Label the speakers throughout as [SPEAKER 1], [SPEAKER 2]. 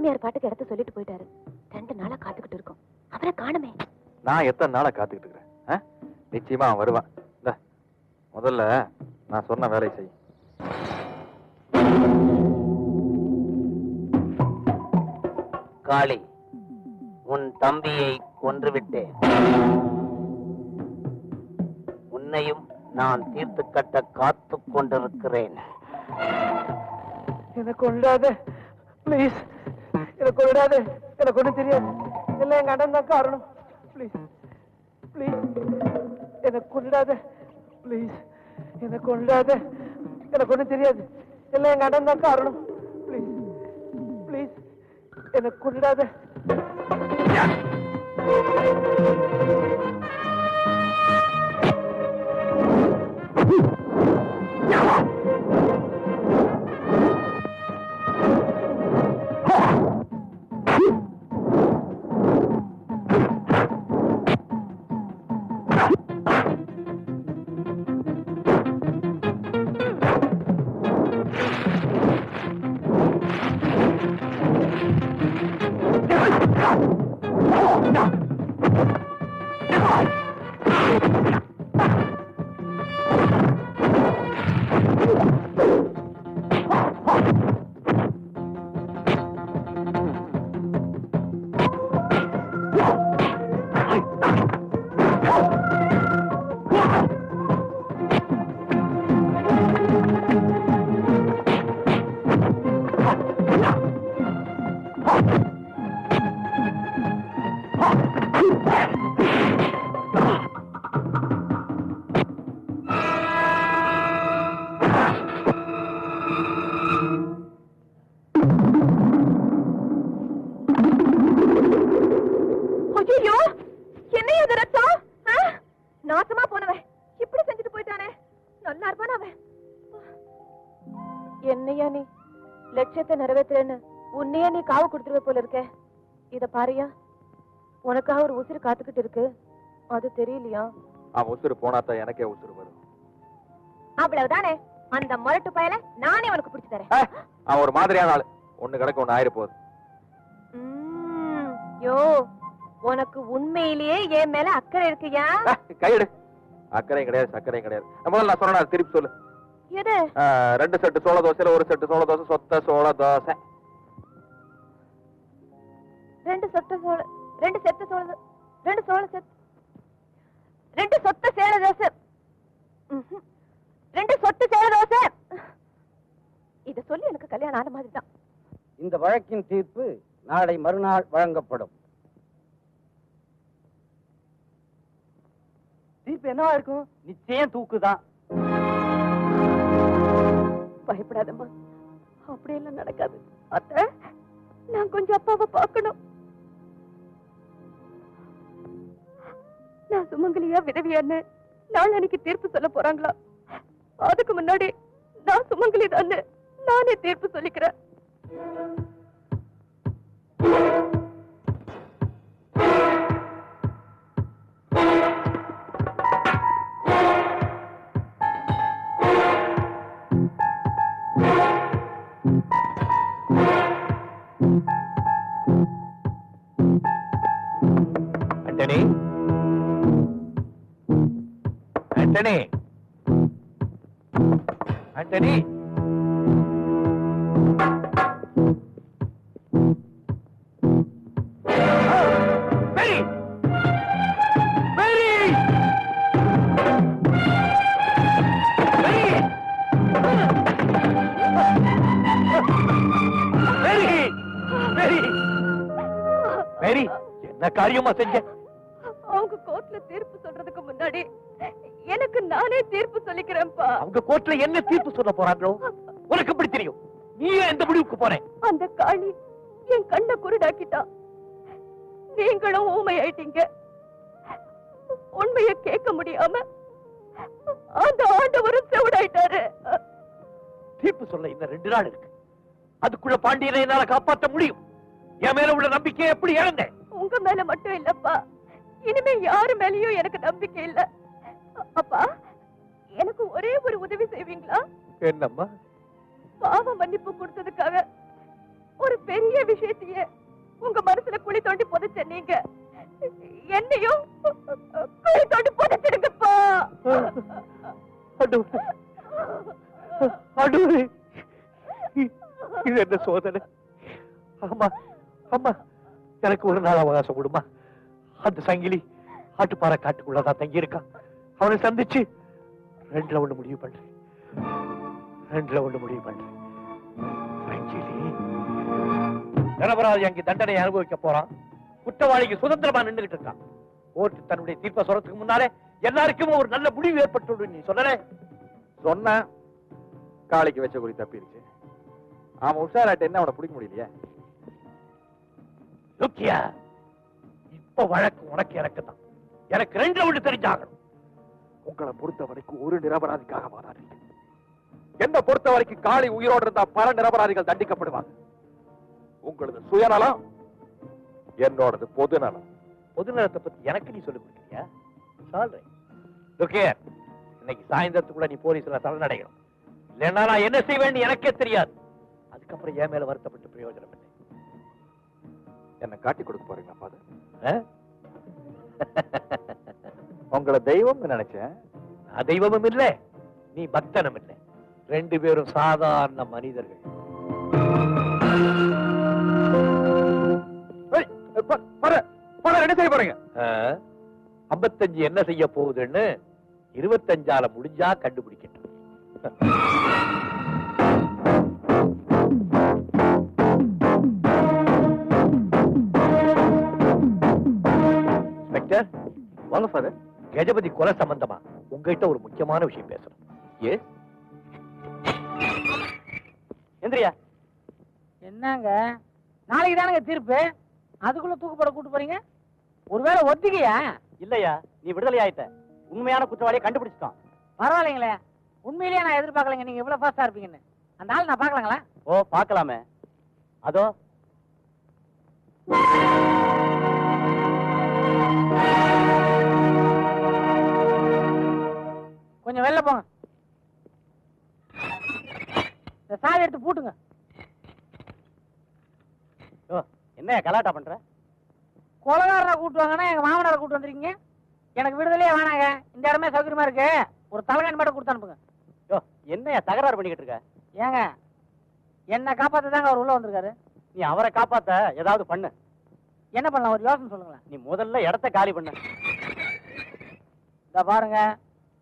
[SPEAKER 1] சாமியார் பாட்டுக்கு இடத்த சொல்லிட்டு போயிட்டாரு. ரெண்டு நாளா காத்துக்கிட்டு இருக்கோம். அவரை காணுமே.
[SPEAKER 2] நான் எத்தனை நாளா காத்துக்கிட்டு இருக்கிறேன்? நிச்சயமா அவன் வருவான். இந்தா, முதல்ல நான் சொன்ன வேலையை செய்.
[SPEAKER 3] காளி உன் தம்பியை கொன்றுவிட்டேன். உன்னையும் நான் தீர்த்து கட்ட காத்து கொண்டிருக்கிறேன்.
[SPEAKER 4] எனக்கு கொண்டாத ப்ளீஸ் எனக்கு விடாது. எனக்கு ஒண்ணும் தெரியாது. எல்லாம் எங்க அண்ணன் தான் காரணம். ப்ளீஸ் ப்ளீஸ் எனக்கு கொண்டாத ப்ளீஸ் எனக்கு கொண்டாத எனக்கு ஒண்ணும் தெரியாது. எல்லாம் எங்க அண்ணன் தான் காரணம். ப்ளீஸ் ப்ளீஸ் எனக்கு கொண்டாத
[SPEAKER 1] Yeah. லட்சியத்தை நிறைவேத்துறேன்னு உன்னையே நீ காவு கொடுத்துருவே போல இருக்க. இத பாரியா உனக்காக ஒரு உசுறு காத்துக்கிட்டு இருக்கு. அது தெரியலையா?
[SPEAKER 2] அவன் உசுறு போனாத்தான் எனக்கே உசுறு வரும்.
[SPEAKER 1] அவ்வளவுதானே? அந்த முரட்டு பயல நானே உனக்கு பிடிச்சு தரேன்.
[SPEAKER 2] அவன் ஒரு மாதிரியான ஆளு. ஒண்ணு கிடக்கு ஒண்ணு ஆயிர போகுது.
[SPEAKER 1] யோ உனக்கு உண்மையிலேயே என் மேல அக்கறை இருக்குயா?
[SPEAKER 2] கையெடு. அக்கறையும் கிடையாது சக்கரையும் கிடையாது. முதல்ல நான் சொன்னேன் திருப்பி சொல்லு.
[SPEAKER 1] எது?
[SPEAKER 2] ரெண்டு செட்டு சோள தோசையில ஒரு செட்டு சோள தோசை சொத்த சோள தோசை.
[SPEAKER 1] ரெண்டு சொத்த சோள ரெண்டு செத்த சோள ரெண்டு சோள செத் ரெண்டு சொத்த சேல தோசை. ரெண்டு சொட்டு சேல தோசை. இத சொல்லி எனக்கு கல்யாணம் ஆன மாதிரி தான்
[SPEAKER 3] இந்த வழக்கின் தீர்ப்பு நாளை மறுநாள் வழங்கப்படும்.
[SPEAKER 4] தீர்ப்பு என்னவா இருக்கும்? நிச்சயம் தூக்குதான்.
[SPEAKER 1] பயப்படாதம்மா. அப்படியெல்லாம் நடக்காது. அத்த நான் கொஞ்சம் அப்பாவை பார்க்கணும். நான் சுமங்கலியா விதவியான்னு நாள் அன்னைக்கு தீர்ப்பு சொல்ல போறாங்களா? அதுக்கு முன்னாடி நான் சுமங்கலி தானே நானே தீர்ப்பு சொல்லிக்கிறேன்.
[SPEAKER 2] ஆண்டனி. ஆண்டனி. என்ன காரியமா செஞ்ச?
[SPEAKER 1] அவங்க கோர்ட்ல தீர்ப்பு சொல்றதுக்கு முன்னாடி நானே தீர்ப்பு சொல்லிக்கிறேன்ப்பா.
[SPEAKER 2] அவங்க கோர்ட்ல என்ன தீர்ப்பு சொல்ல போறாங்களோ உனக்கு எப்படி தெரியும்? நீ எந்த முடிவுக்கு போறேன்
[SPEAKER 1] அந்த காளி என் கண்ணை குருடாக்கிட்டா. நீங்களும் ஊமையாயிட்டீங்க. உண்மைய கேட்க முடியாம அந்த ஆண்டவரும் செவிடாயிட்டாரு.
[SPEAKER 2] தீர்ப்பு சொல்ல இந்த ரெண்டு நாள் இருக்கு. அதுக்குள்ள பாண்டியனை என்னால காப்பாற்ற முடியும். என் மேல உள்ள நம்பிக்கையை எப்படி இழந்தேன்?
[SPEAKER 1] உங்க மேல மட்டும் இல்லப்பா. இனிமே யாரு மேலயும் எனக்கு நம்பிக்கை இல்ல. அப்பா எனக்கு ஒரே ஒரு உதவி செய்வீங்களா?
[SPEAKER 2] என்னம்மா?
[SPEAKER 1] பாவ மன்னிப்பு கொடுத்ததுக்காக
[SPEAKER 5] ஒரு பெரிய விஷயத்தையே உங்க மனசுல குழி தோண்டி புதைச்ச நீங்க. என்னையும் குழி தோண்டி
[SPEAKER 2] ஆண்டவரே இ- இது என்ன சோதனை? ஆமா ஆமா எனக்கு ஒரு நாள் அவகாசம் கொடுமா. அந்த சங்கிலி ஆட்டுப்பாறை காட்டுக்குள்ளதான் தங்கி இருக்கான் அவனை சந்திச்சு ரெண்டுல ஒண்ணு முடிவு பண்றேன். ரெண்டுல ஒண்ணு முடிவு பண்றேன். நிரபராதி அங்கே தண்டனை அனுபவிக்க போறான். குற்றவாளிக்கு சுதந்திரமா நின்றுகிட்டு இருக்கான். கோர்ட்டு தன்னுடைய தீர்ப்பை சொல்றதுக்கு முன்னாலே எல்லாருக்கும் ஒரு நல்ல முடிவு ஏற்பட்டு நீ சொல்லல
[SPEAKER 6] சொன்ன. காளிக்கு வச்ச குறி தப்பிருச்சு. அவன் உஷாராட்ட என்ன அவனை பிடிக்க முடியலையே?
[SPEAKER 2] லுக்கியா இப்ப வழக்கு உனக்கு எனக்கு தான் எனக்கு ரெண்டு ஒன்று தெரிஞ்சாகணும்.
[SPEAKER 6] உங்களை பொறுத்த வரைக்கும் ஒரு நிரபராதிக்காக வாதாடுறீங்க என்ன பொறுத்த வரைக்கும் காளி உயிரோடு இருந்தா பல நிரபராதிகள் தண்டிக்கப்படுவாங்க. உங்களது சுயநலம் என்னோடது பொது நலம்.
[SPEAKER 2] பொது நலத்தை பத்தி எனக்கு நீ சொல்லி கொடுக்குறியா? லுக்கியா இன்னைக்கு சாயந்தரத்துக்குள்ள நீ போலீஸ்ல தலைநடையணும். இல்லைன்னா நான் என்ன செய்வேன்னு எனக்கே தெரியாது. அதுக்கப்புறம் என் மேல வருத்தப்பட்டு பிரயோஜனம் இல்லை
[SPEAKER 6] என்ன காட்டி கொடுக்க போறீங்களா ஃபாதர்? உங்களை தெய்வம் நினைச்சேன்.
[SPEAKER 2] நான் தெய்வமும் இல்ல நீ பக்தனும் இல்ல. ரெண்டு பேரும் சாதாரண மனிதர்கள்.
[SPEAKER 6] என்ன செய்ய போறீங்க?
[SPEAKER 2] 55 என்ன செய்ய போகுதுன்னு இருபத்தஞ்சால முடிஞ்சா கண்டுபிடிக்கட்டும். இன்ஸ்பெக்டர்
[SPEAKER 6] வாங்க ஃபாதர்
[SPEAKER 2] கஜபதி கொலை சம்பந்தமா உங்ககிட்ட ஒரு முக்கியமான விஷயம் பேசணும்.
[SPEAKER 6] ஏ?
[SPEAKER 7] எந்திரியா. என்னங்க? நாளைக்கு தானங்க தீர்ப்பு? அதுக்குள்ள தூக்குப்பட கூட்டு போறீங்க? ஒருவேளை ஒத்திக்கையா?
[SPEAKER 8] இல்லையா நீ விடுதலை ஆயிட்ட. உண்மையான குற்றவாளியை கண்டுபிடிச்சிட்டோம்
[SPEAKER 7] பரவாயில்லைங்களே. உண்மையிலேயே நான் எதிர்பார்க்கலைங்க. நீங்க இவ்வளவு ஃபாஸ்டா இருப்பீங்கன்னு. அந்த ஆள் நான் பார்க்கலாங்களா?
[SPEAKER 8] ஓ பார்க்கலாமே. அதோ.
[SPEAKER 7] வெளில போங்க. இந்த சாவி எடுத்து பூட்டுங்க.
[SPEAKER 8] என்ன கலாட்டா பண்ற?
[SPEAKER 7] கொலகாரனை கூட்டு வாங்கன்னா எங்க மாமனாரை கூட்டு வந்திருக்கீங்க. எனக்கு விடுதலையே வேணாங்க. இந்த இடமே சௌகரியமா இருக்கு. ஒரு தலைகாணி மட்டும் கொடுத்து அனுப்புங்க.
[SPEAKER 8] யோ என்னையா தகராறு பண்ணிக்கிட்டு இருக்க?
[SPEAKER 7] ஏங்க என்ன காப்பாத்த தாங்க அவர் உள்ள வந்திருக்காரு.
[SPEAKER 8] நீ அவரை காப்பாத்த ஏதாவது பண்ணு.
[SPEAKER 7] என்ன பண்ணலாம்? ஒரு யோசனை சொல்லுங்களேன்.
[SPEAKER 8] நீ முதல்ல இடத்த காலி பண்ணு.
[SPEAKER 7] இந்த பாருங்க.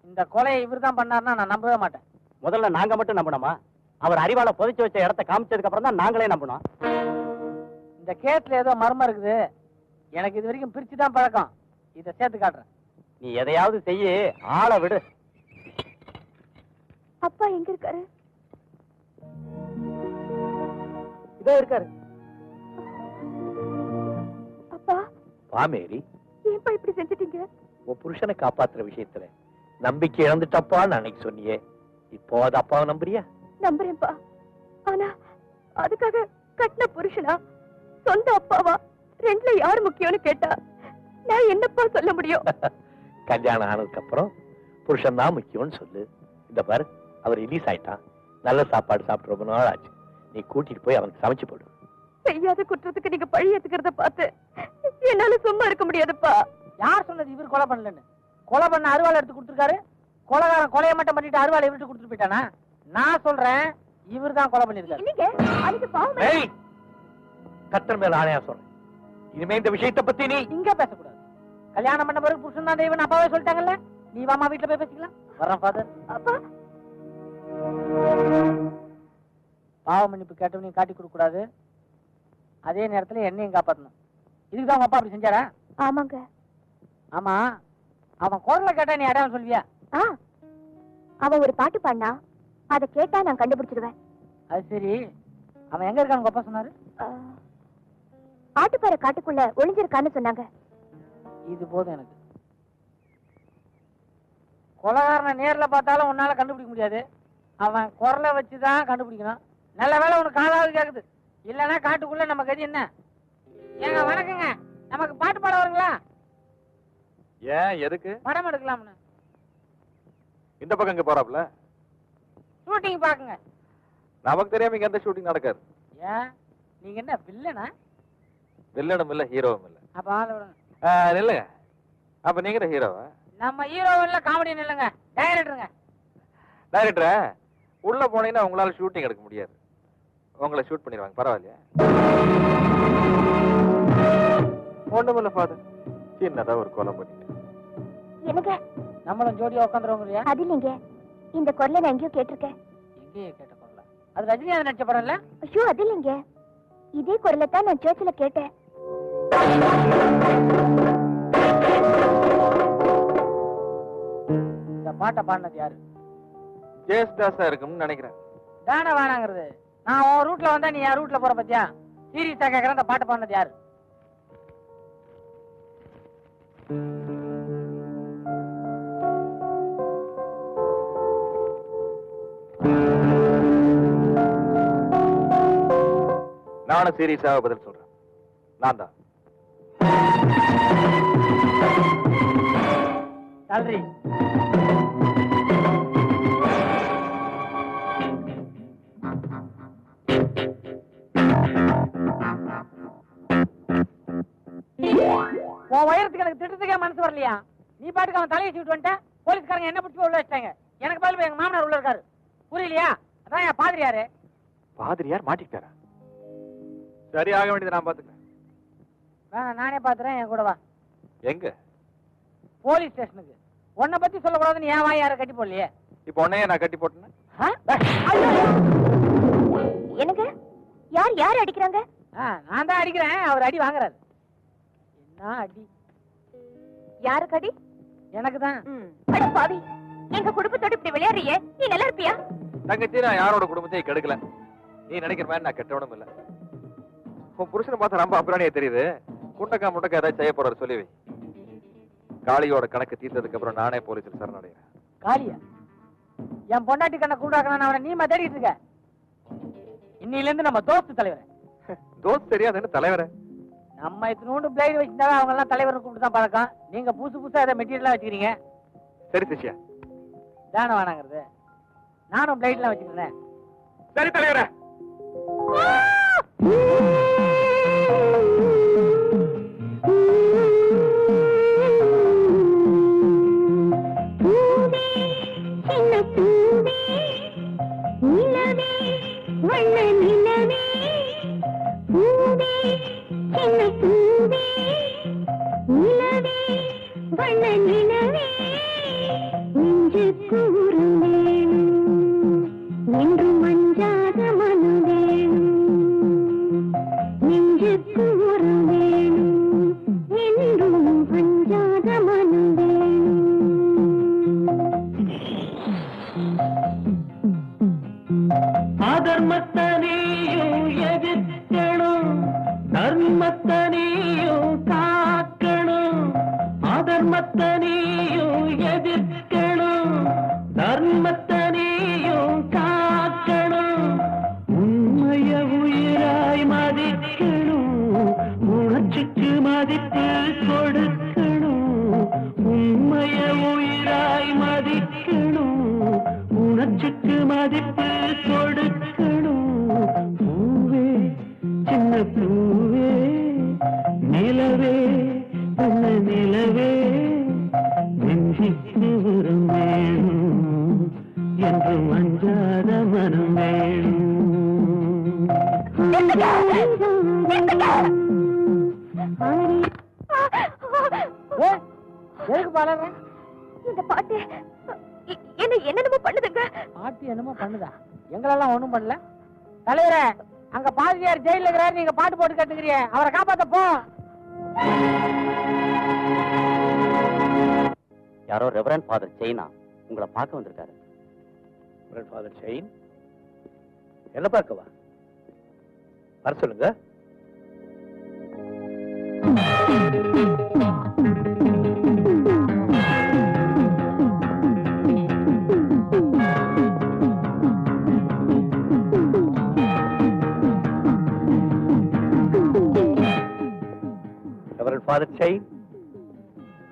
[SPEAKER 7] இந்த கொலையை இவர் தான் பண்ணாருன்னா நான் நம்பவே மாட்டேன்.
[SPEAKER 8] முதல்ல நாங்க மட்டும் நம்பணுமா? அவர் அறிவால புதைச்சு வச்ச இடத்த காமிச்சதுக்கு அப்புறம் தான் நாங்களே நம்பணும்.
[SPEAKER 7] இந்த கேஸ்ல ஏதோ மர்மம் இருக்குது. எனக்கு இது வரைக்கும் பிரிச்சு தான் பழக்கம். இதை சேர்த்து காட்டுறேன்.
[SPEAKER 8] நீ எதையாவது செய்யி ஆளை விடு.
[SPEAKER 5] அப்பா எங்க இருக்காரு?
[SPEAKER 7] இதோ இருக்காரு.
[SPEAKER 5] அப்பா
[SPEAKER 2] வா மேரி.
[SPEAKER 5] ஏன்பா இப்படி செஞ்சிட்டீங்க?
[SPEAKER 2] உன் புருஷனை காப்பாத்துற விஷயத்துல நம்பிக்கை இழந்துட்டப்பான்னு அன்னைக்கு சொன்னியே. இப்போ அது அப்பாவை நம்புறியா?
[SPEAKER 5] நம்புறேன்ப்பா. ஆனா அதுக்காக கட்டின புருஷனா? சொந்த அப்பாவா? ரெண்டுல யார் முக்கியம்னு கேட்டா நான் என்னப்பா சொல்ல முடியும்?
[SPEAKER 2] கல்யாணம் ஆனதுக்கு அப்புறம் புருஷன் தான் முக்கியம்னு சொல்லு. இந்த பாரு அவர் ரிலீஸ் ஆயிட்டான். நல்ல சாப்பாடு சாப்பிட்டு ரொம்ப நாள் ஆச்சு. நீ கூட்டிட்டு போய் அவனுக்கு சமைச்சு போடு.
[SPEAKER 5] செய்யாத குற்றத்துக்கு நீங்க பழி ஏத்துக்கிறத பார்த்து என்னால சும்மா இருக்க முடியாதுப்பா.
[SPEAKER 7] யார் சொன்னது இவர் கொலை பண்ணலன்னு? கொலை பண்ண அருவாள் எடுத்து கொடுத்துருக்காரு. கொலைகாரன் கொலையை மட்டும் பண்ணிட்டு அருவாள் இவர்கிட்ட கொடுத்துட்டு போயிட்டானா? நான் சொல்றேன் இவர் தான் கொலை பண்ணிருக்காரு
[SPEAKER 5] இல்லைங்க அதுக்கு பாவம்
[SPEAKER 2] ஏய் கத்தர் மேல ஆணையா சொல்றேன். இனிமே இந்த விஷயத்தை பத்தி நீ
[SPEAKER 7] இங்க பேசக்கூடாது. கல்யாணம் பண்ண பிறகு புருஷன் தான் தெய்வம் அப்பாவே சொல்லிட்டாங்கல்ல? நீ வாமா வீட்டுல போய் பேசிக்கலாம். வரேன் ஃபாதர்
[SPEAKER 5] அப்பா.
[SPEAKER 7] பாவ மன்னிப்பு கேட்டவனையும் காட்டி கொடுக்க கூடாது அதே நேரத்துல என்னையும் காப்பாத்தணும். இதுக்கு தான் உங்க அப்பா அப்படி செஞ்சாரா?
[SPEAKER 5] ஆமாங்க.
[SPEAKER 7] ஆமா. அவன் குரலை கேட்டா நீ அடையாளம் சொல்வியா?
[SPEAKER 5] ஆ. அவன் ஒரு பாட்டு பாடினா அதை கேட்டா நான் கண்டுபிடிச்சிடுவேன்.
[SPEAKER 7] அது சரி. அவன் எங்க இருக்கான்னு உங்க அப்பா சொன்னாரு?
[SPEAKER 5] ஆட்டுப்பாறை காட்டுக்குள்ள ஒளிஞ்சிருக்கான்னு சொன்னாங்க.
[SPEAKER 7] இது போதும் எனக்கு. கொலகாரனை நேர்ல பார்த்தாலும் உன்னால கண்டுபிடிக்க முடியாது. அவன் குரலை வச்சுதான் கண்டுபிடிக்கணும். நல்ல வேளை உனக்கு காதாவது கேக்குது. இல்லைன்னா காட்டுக்குள்ள நம்ம கதி என்ன? ஏங்க வணக்கங்க. நமக்கு பாட்டு பாட வருங்களா?
[SPEAKER 6] ஏன் எதுக்கு?
[SPEAKER 7] படம் எடுக்கலாம்னு.
[SPEAKER 6] இந்த பக்கம் இங்க போறாப்ல
[SPEAKER 7] ஷூட்டிங் பாக்குங்க
[SPEAKER 6] நமக்கு தெரியாம இங்க எந்த ஷூட்டிங் நடக்காது.
[SPEAKER 7] ஏன்? நீங்க என்ன வில்லனா
[SPEAKER 6] வில்லனும் இல்ல ஹீரோவும் இல்ல.
[SPEAKER 7] அப்ப ஆள விடுங்க.
[SPEAKER 6] நில்லுங்க அப்ப நீங்க தான் ஹீரோவா
[SPEAKER 7] நம்ம ஹீரோ இல்ல காமெடி இல்லைங்க. டைரக்டருங்க
[SPEAKER 6] டைரக்டரா உள்ள போனீங்கன்னா உங்களால ஷூட்டிங் எடுக்க முடியாது. உங்களை ஷூட் பண்ணிடுவாங்க பரவாயில்லையா? ஒண்ணுமில்ல ஃபாதர் சின்னதா ஒரு கொலை பண்ணிட்டு
[SPEAKER 5] எனக்கு
[SPEAKER 7] நம்மளும் ஜோடியா உட்காந்துருவோம் இல்லையா
[SPEAKER 5] அது இல்லைங்க. இந்த குரலை நான் எங்கேயோ கேட்டிருக்கேன்.
[SPEAKER 7] எங்கேயே கேட்ட குரல? அது ரஜினிகாந்த் நடிச்ச படம் இல்ல
[SPEAKER 5] ஐயோ அது இல்லைங்க. இதே குரலை தான் நான் சர்ச்சில் கேட்டேன்.
[SPEAKER 7] இந்த பாட்டை பாடினது யாரு?
[SPEAKER 6] ஜேஸ்தாஸா இருக்கும்னு நினைக்கிறேன்.
[SPEAKER 7] தானே வேணாங்கிறது நான் உன் ரூட்ல வந்தா நீ என் ரூட்ல போற பத்தியா? சீரியஸா கேக்குறேன் இந்த பாட்டை பாடினது யாரு?
[SPEAKER 6] நானும் சீரியஸாக பதில் சொல்றேன். நான் தான்.
[SPEAKER 7] தல்றி உன் உயரத்துக்கு எனக்கு திட்டத்துக்கே மனசு வரலையா? நீ பாட்டுக்கு அவன் தலையை சீட்டு வந்துட்ட போலீஸ்காரங்க என்ன பிடிச்சி உள்ள வச்சிட்டாங்க. எனக்கு பதில் எங்க மாமனார் உள்ள இருக்காரு. புரியலையா? அதான் என் பாதிரியாரு.
[SPEAKER 6] பாதிரியார் மாட்டிக்கிட்டாரா? சரி ஆக வேண்டியது நான் பாத்துக்கிறேன்
[SPEAKER 7] வேணாம் நானே பாத்துறேன் என் கூட வா.
[SPEAKER 6] எங்க?
[SPEAKER 7] போலீஸ் ஸ்டேஷனுக்கு. உன்னை பத்தி சொல்லக்கூடாதுன்னு ஏன் வாய் யாரை கட்டி போடலையே?
[SPEAKER 6] இப்போ உன்னையே நான் கட்டி போட்டேன்!
[SPEAKER 5] எனக்கு யார் யார் அடிக்கிறாங்க?
[SPEAKER 7] ஆ, நான் தான் அடிக்கிறேன் அவர் அடி வாங்குறாரு. என்ன அடி?
[SPEAKER 5] யாருக்கு அடி?
[SPEAKER 7] எனக்கு தான்.
[SPEAKER 5] அட பாவி எங்க குடும்பத்தோட இப்படி விளையாடுறியே? நீ நல்லா இருப்பியா?
[SPEAKER 6] தங்கச்சி நான் யாரோட குடும்பத்தையும் கெடுக்கல. நீ நினைக்கிற மாதிரி நான் கெட்டவனும் இல்ல. உன் புருஷனை பார்த்தா ரொம்ப அப்புறானியே தெரியுது. குண்டக்கா முண்டக்கா ஏதாச்சும் செய்ய போறாரு சொல்லி காளியோட கணக்கு தீர்த்ததுக்கு அப்புறம் நானே போலீஸில் சரணடைகிறேன்.
[SPEAKER 7] காளியா? என் பொண்டாட்டி கண்ணை கூண்டாக்கணும் அவனை நீமா தேடிட்டு இருக்க. இன்னையில இருந்து நம்ம தோஸ்து தலைவர்.
[SPEAKER 6] தோஸ் தெரியாதுன்னு தலைவரே.
[SPEAKER 7] நம்ம இத்தினோண்டு பிளேடு வச்சிருந்தாலும் அவங்க எல்லாம் தலைவர் கூப்பிட்டு தான் பழக்கம் நீங்க புதுசு புதுசா ஏதோ மெட்டீரியலா வச்சுக்கிறீங்க?
[SPEAKER 6] சரி சிஷ்யா.
[SPEAKER 7] தானே வேணாங்கிறது. நானும் பிளேட்லாம் வச்சுக்கிறேன்.
[SPEAKER 6] சரி தலைவரே.
[SPEAKER 9] என்று
[SPEAKER 10] அதர்மத்தனையும் எதிர்க்கணும். தர்மத்தனையும் காக்கணும். அதர்மத்தனையும் பூவே நிலவே நல்ல நிலவே நெஞ்சிக்கு வரும் வேணும் என்று மஞ்சாத மனம் வேணும்.
[SPEAKER 5] இந்த பாட்டு என்ன என்னென்னமோ பண்ணுதுங்க.
[SPEAKER 7] பாட்டு என்னமோ பண்ணுதா? எங்களெல்லாம் ஒண்ணும் பண்ணல. தலைவரே அங்க பாதிரியார் ஜெயில இருக்கிறாரு நீங்க பாட்டு போட்டு கட்டுக்கிறீ அவரை காப்பாத்த போ.
[SPEAKER 8] யாரோ ரெவரன் ஃபாதர் செயினா உங்களை பார்க்க வந்திருக்காரு.
[SPEAKER 2] ஃபாதர் ஷெயின் என்ன பார்க்கவா? வர சொல்லுங்க. Reverend father Shane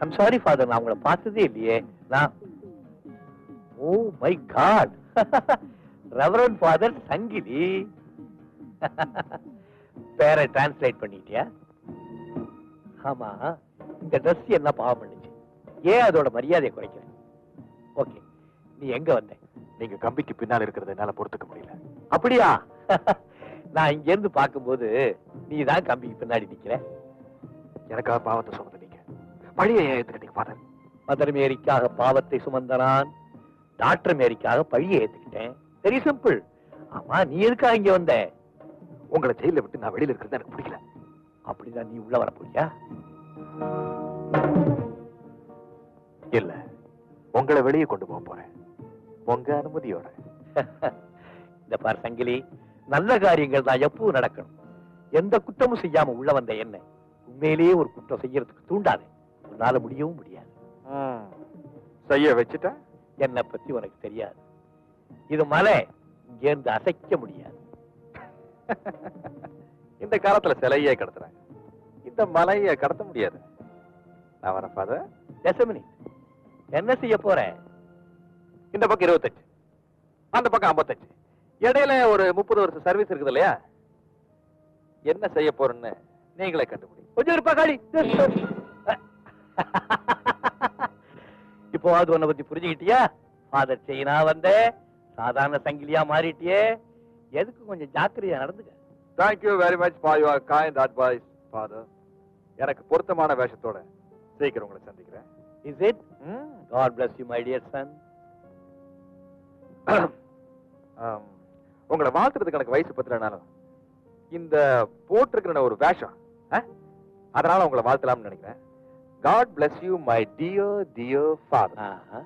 [SPEAKER 2] I'm sorry father நான் உங்களை பார்த்ததே இல்லையே. நான் ஓ my God reverend father Sangili. பேரை டிரான்ஸ்லேட் பண்ணிட்டியா? ஆமா இந்த ட்ரெஸ் என்ன பாவம் பண்ணுச்சு? ஏன் அதோட மரியாதையை குறைக்கிற ஓகே நீ எங்க வந்த?
[SPEAKER 6] நீங்க கம்பிக்கு பின்னால் இருக்கிறத என்னால பொறுத்துக்க முடியல.
[SPEAKER 2] அப்படியா? நான் இங்க இருந்து பார்க்கும்போது நீ தான் கம்பிக்கு பின்னாடி நிக்கிற.
[SPEAKER 6] எனக்காக பாவத்தை சுமந்து நீங்க. பழிய ஏத்துக்கிட்டீங்க ஃபாதர்
[SPEAKER 2] மதர் மேரிக்காக பாவத்தை சுமந்தனான் டாக்டர் மேரிக்காக பழியை ஏத்துக்கிட்டேன். வெரி சிம்பிள் ஆமா நீ எதுக்காக இங்க வந்த?
[SPEAKER 6] உங்களை ஜெயில விட்டு நான் வெளியில இருக்கிறது எனக்கு பிடிக்கல.
[SPEAKER 2] அப்படிதான் நீ உள்ள வர போறியா?
[SPEAKER 6] இல்ல. உங்களை வெளியே கொண்டு போக போறேன். உங்க அனுமதியோட.
[SPEAKER 2] இந்த பார் சங்கிலி நல்ல காரியங்கள் தான் எப்பவும் நடக்கணும். எந்த குற்றமும் செய்யாம உள்ள வந்த என்ன? உண்மையிலேயே ஒரு குற்றம் செய்யறதுக்கு தூண்டாது. உன்னால முடியவும் முடியாது.
[SPEAKER 6] செய்ய வச்சுட்டா?
[SPEAKER 2] என்னை பத்தி உனக்கு தெரியாது. இது மலை இங்க இருந்து அசைக்க முடியாது.
[SPEAKER 6] இந்த காலத்துல சிலையே கடத்துறாங்க. இந்த மலையை கடத்த முடியாது. நான் வரேன் ஃபாதர்
[SPEAKER 2] தசமினி என்ன செய்ய போற?
[SPEAKER 6] இந்த பக்கம் இருபத்தஞ்சு. அந்த பக்கம் ஐம்பத்தஞ்சு. இடையில ஒரு முப்பது வருஷம் சர்வீஸ் இருக்குது இல்லையா? என்ன செய்ய போறேன்னு? நீங்களே கண்டுபிடிங்க
[SPEAKER 2] கொஞ்சம் இருப்பா காளி. இப்போ அது உன்னை பத்தி புரிஞ்சுக்கிட்டியா? ஃபாதர் செயினா வந்த. சாதாரண சங்கிலியா மாறிட்டியே. எதுக்கு கொஞ்சம் ஜாக்கிரதையா நடந்துக்க.
[SPEAKER 6] Thank you very much for your kind advice father எனக்கு பொருத்தமான வேஷத்தோட சீக்கிரம் உங்களை சந்திக்கிறேன்.
[SPEAKER 2] Is it God bless you my dear son
[SPEAKER 6] உங்களை வாழ்த்துறதுக்கு எனக்கு வயசு பத்தலனாலும் இந்த போட்டிருக்கிற ஒரு வேஷம்? அதனால உங்களை வாழ்த்தலாம்னு நினைக்கிறேன். God bless you my dear dear father
[SPEAKER 2] Aha.